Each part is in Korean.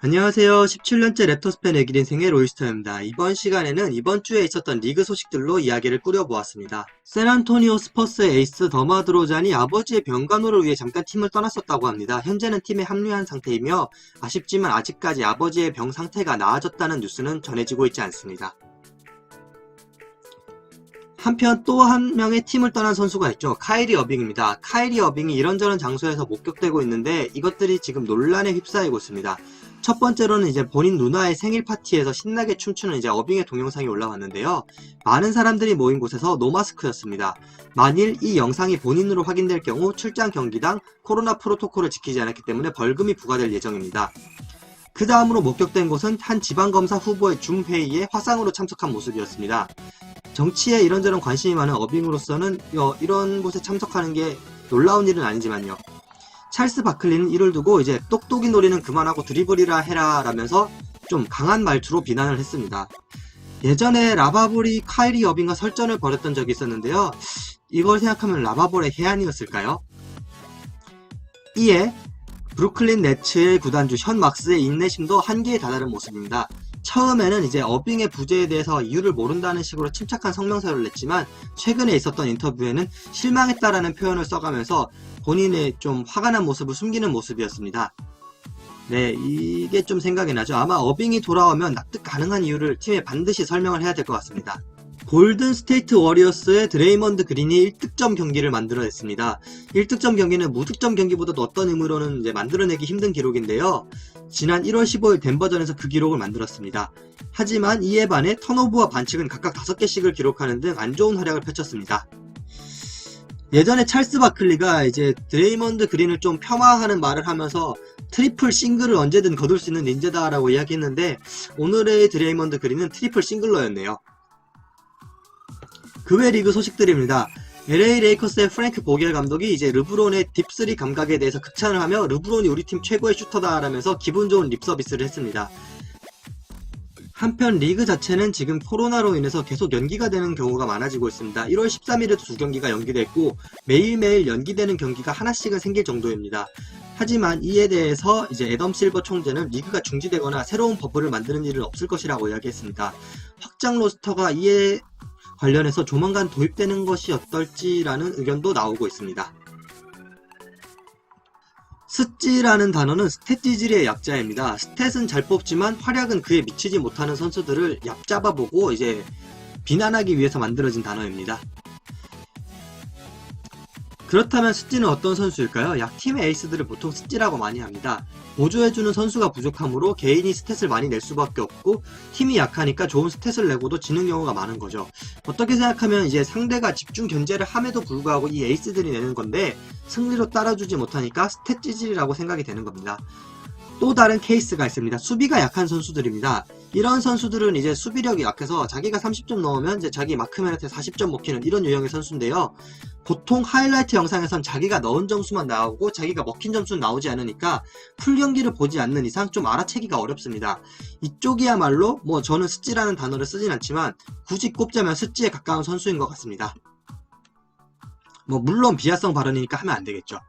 안녕하세요. 17년째 랩터스 팬 애길 인생의 로이스터입니다. 이번 시간에는 이번 주에 있었던 리그 소식들로 이야기를 꾸려보았습니다. 샌안토니오 스퍼스의 에이스 더마드로잔이 아버지의 병간호를 위해 잠깐 팀을 떠났었다고 합니다. 현재는 팀에 합류한 상태이며 아쉽지만 아직까지 아버지의 병 상태가 나아졌다는 뉴스는 전해지고 있지 않습니다. 한편 또 한 명의 팀을 떠난 선수가 있죠. 카이리 어빙입니다. 카이리 어빙이 이런저런 장소에서 목격되고 있는데 이것들이 지금 논란에 휩싸이고 있습니다. 첫 번째로는 이제 본인 누나의 생일 파티에서 신나게 춤추는 이제 어빙의 동영상이 올라왔는데요. 많은 사람들이 모인 곳에서 노마스크였습니다. 만일 이 영상이 본인으로 확인될 경우 출장 경기당 코로나 프로토콜을 지키지 않았기 때문에 벌금이 부과될 예정입니다. 그 다음으로 목격된 곳은 한 지방검사 후보의 줌 회의에 화상으로 참석한 모습이었습니다. 정치에 이런저런 관심이 많은 어빙으로서는 어, 이런 곳에 참석하는 게 놀라운 일은 아니지만요. 찰스 바클리는 이를 두고 이제 똑똑이 놀이는 그만하고 드리블이라 해라 라면서 좀 강한 말투로 비난을 했습니다. 예전에 라바볼이 카이리 어빙과 설전을 벌였던 적이 있었는데요. 이걸 생각하면 라바볼의 해안이었을까요? 이에 브루클린 네츠의 구단주 현 막스의 인내심도 한계에 다다른 모습입니다. 처음에는 이제 어빙의 부재에 대해서 이유를 모른다는 식으로 침착한 성명서를 냈지만 최근에 있었던 인터뷰에는 실망했다라는 표현을 써가면서 본인의 좀 화가 난 모습을 숨기는 모습이었습니다. 네, 이게 좀 생각이 나죠. 아마 어빙이 돌아오면 납득 가능한 이유를 팀에 반드시 설명을 해야 될 것 같습니다. 골든 스테이트 워리어스의 드레이먼드 그린이 1득점 경기를 만들어냈습니다. 1득점 경기는 무득점 경기보다도 어떤 의미로는 이제 만들어내기 힘든 기록인데요. 지난 1월 15일 덴버전에서 그 기록을 만들었습니다. 하지만 이에 반해 턴오버와 반칙은 각각 5개씩을 기록하는 등 안 좋은 활약을 펼쳤습니다. 예전에 찰스 바클리가 이제 드레이먼드 그린을 좀 폄하하는 말을 하면서 트리플 싱글을 언제든 거둘 수 있는 닌자다라고 이야기했는데 오늘의 드레이먼드 그린은 트리플 싱글러였네요. 그외 리그 소식들입니다. LA 레이커스의 프랭크 보겔 감독이 이제 르브론의 딥3 감각에 대해서 극찬을 하며 르브론이 우리 팀 최고의 슈터다라면서 기분 좋은 립 서비스를 했습니다. 한편 리그 자체는 지금 코로나로 인해서 계속 연기가 되는 경우가 많아지고 있습니다. 1월 13일에도 두 경기가 연기됐고 매일매일 연기되는 경기가 하나씩은 생길 정도입니다. 하지만 이에 대해서 이제 애덤 실버 총재는 리그가 중지되거나 새로운 버블을 만드는 일은 없을 것이라고 이야기했습니다. 확장 로스터가 이에 관련해서 조만간 도입되는 것이 어떨지라는 의견도 나오고 있습니다. 스찌라는 단어는 스탯 지질의 약자입니다. 스탯은 잘 뽑지만 활약은 그에 미치지 못하는 선수들을 얕잡아보고 이제 비난하기 위해서 만들어진 단어입니다. 그렇다면 스찌는 어떤 선수일까요? 약팀의 에이스들을 보통 스찌라고 많이 합니다. 보조해주는 선수가 부족하므로 개인이 스탯을 많이 낼 수밖에 없고 팀이 약하니까 좋은 스탯을 내고도 지는 경우가 많은 거죠. 어떻게 생각하면 이제 상대가 집중 견제를 함에도 불구하고 이 에이스들이 내는 건데 승리로 따라주지 못하니까 스탯 찌질이라고 생각이 되는 겁니다. 또 다른 케이스가 있습니다. 수비가 약한 선수들입니다. 이런 선수들은 이제 수비력이 약해서 자기가 30점 넣으면 이제 자기 마크맨한테 40점 먹히는 이런 유형의 선수인데요. 보통 하이라이트 영상에선 자기가 넣은 점수만 나오고 자기가 먹힌 점수는 나오지 않으니까 풀 경기를 보지 않는 이상 좀 알아채기가 어렵습니다. 이쪽이야말로 뭐 저는 스찌라는 단어를 쓰진 않지만 굳이 꼽자면 스찌에 가까운 선수인 것 같습니다. 뭐 물론 비하성 발언이니까 하면 안 되겠죠.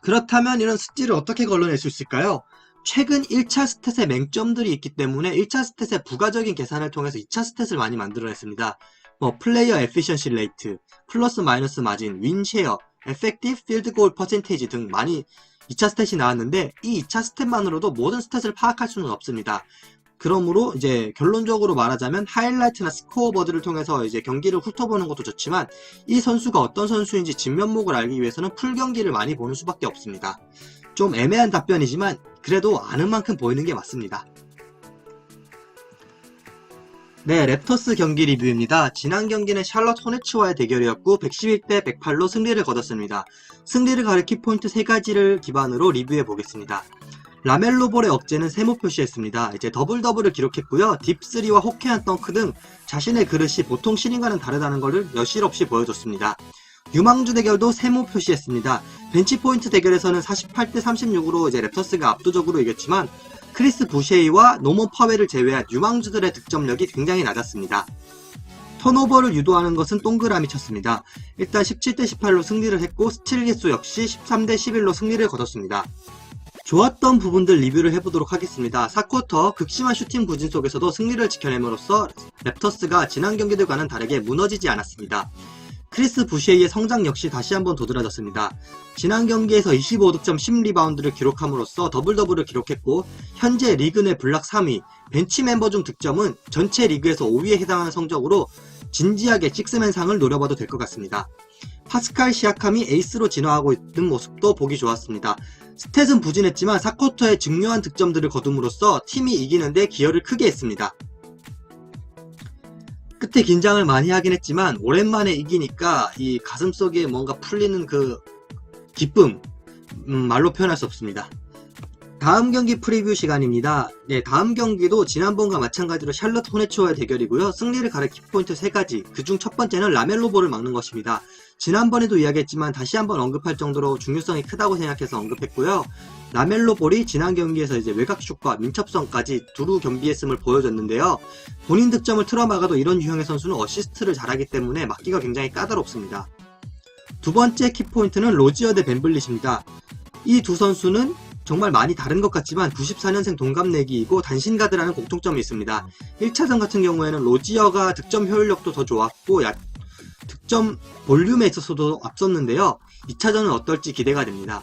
그렇다면 이런 스찌를 어떻게 걸러낼 수 있을까요? 최근 1차 스탯에 맹점들이 있기 때문에 1차 스탯의 부가적인 계산을 통해서 2차 스탯을 많이 만들어냈습니다. 뭐 플레이어 에피션시 레이트, 플러스 마이너스 마진, 윈 쉐어, 에펙티브 필드 골 퍼센테이지 등 많이 2차 스탯이 나왔는데 이 2차 스탯만으로도 모든 스탯을 파악할 수는 없습니다. 그러므로 이제 결론적으로 말하자면 하이라이트나 스코어버드를 통해서 이제 경기를 훑어보는 것도 좋지만 이 선수가 어떤 선수인지 진면목을 알기 위해서는 풀 경기를 많이 보는 수밖에 없습니다. 좀 애매한 답변이지만 그래도 아는 만큼 보이는 게 맞습니다. 네, 랩터스 경기 리뷰입니다. 지난 경기는 샬럿 호네츠와의 대결이었고 111대 108로 승리를 거뒀습니다. 승리를 가리키 포인트 3가지를 기반으로 리뷰해 보겠습니다. 라멜로 볼의 억제는 세모 표시했습니다. 이제 더블 더블을 기록했고요. 딥3와 호쾌한 덩크 등 자신의 그릇이 보통 신인과는 다르다는 것을 여실 없이 보여줬습니다. 유망주 대결도 세모 표시했습니다. 벤치 포인트 대결에서는 48대 36으로 이제 랩터스가 압도적으로 이겼지만 크리스 부쉐이와 노먼 파웰을 제외한 유망주들의 득점력이 굉장히 낮았습니다. 턴오버를 유도하는 것은 동그라미 쳤습니다. 일단 17대 18로 승리를 했고 스틸 개수 역시 13대 11로 승리를 거뒀습니다. 좋았던 부분들 리뷰를 해보도록 하겠습니다. 4쿼터 극심한 슈팅 부진 속에서도 승리를 지켜냄으로써 랩터스가 지난 경기들과는 다르게 무너지지 않았습니다. 크리스 부시에이의 성장 역시 다시 한번 도드라졌습니다. 지난 경기에서 25득점 10리바운드를 기록함으로써 더블 더블을 기록했고 현재 리그 내 블락 3위, 벤치 멤버 중 득점은 전체 리그에서 5위에 해당하는 성적으로 진지하게 식스맨상을 노려봐도 될 것 같습니다. 파스칼 시아캄이 에이스로 진화하고 있는 모습도 보기 좋았습니다. 스탯은 부진했지만 4쿼터에 중요한 득점들을 거둠으로써 팀이 이기는데 기여를 크게 했습니다. 끝에 긴장을 많이 하긴 했지만 오랜만에 이기니까 이 가슴속에 뭔가 풀리는 그 기쁨 음, 말로 표현할 수 없습니다. 다음 경기 프리뷰 시간입니다. 네, 다음 경기도 지난번과 마찬가지로 샬럿 호네츠와의 대결이고요. 승리를 가를 키포인트 3가지. 그중 첫 번째는 라멜로볼을 막는 것입니다. 지난번에도 이야기했지만 다시 한번 언급할 정도로 중요성이 크다고 생각해서 언급했고요. 라멜로 볼이 지난 경기에서 이제 외곽슛과 민첩성까지 두루 겸비했음을 보여줬는데요. 본인 득점을 틀어막아도 이런 유형의 선수는 어시스트를 잘하기 때문에 막기가 굉장히 까다롭습니다. 두 번째 키포인트는 로지어 대 벤블릿입니다. 이 두 선수는 정말 많이 다른 것 같지만 94년생 동갑내기이고 단신가드라는 공통점이 있습니다. 1차전 같은 경우에는 로지어가 득점 효율력도 더 좋았고 야- 득점 볼륨에 있어서도 앞섰는데요. 2차전은 어떨지 기대가 됩니다.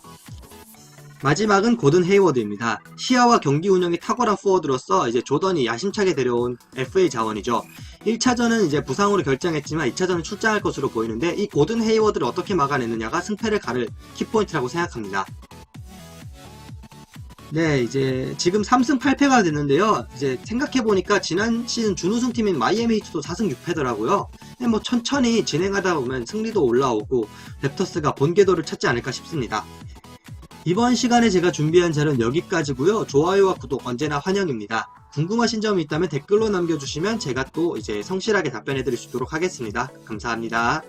마지막은 고든 헤이워드입니다. 시야와 경기 운영이 탁월한 포워드로서 이제 조던이 야심차게 데려온 FA 자원이죠. 1차전은 이제 부상으로 결정했지만 2차전은 출장할 것으로 보이는데 이 고든 헤이워드를 어떻게 막아내느냐가 승패를 가를 키포인트라고 생각합니다. 네, 이제 지금 3승 8패가 됐는데요. 이제 생각해보니까 지난 시즌 준우승 팀인 마이애미 히트도 4승 6패더라고요. 뭐 천천히 진행하다 보면 승리도 올라오고 랩터스가 본궤도를 찾지 않을까 싶습니다. 이번 시간에 제가 준비한 자료는 여기까지고요. 좋아요와 구독 언제나 환영입니다. 궁금하신 점이 있다면 댓글로 남겨주시면 제가 또 이제 성실하게 답변해 드릴 수 있도록 하겠습니다. 감사합니다.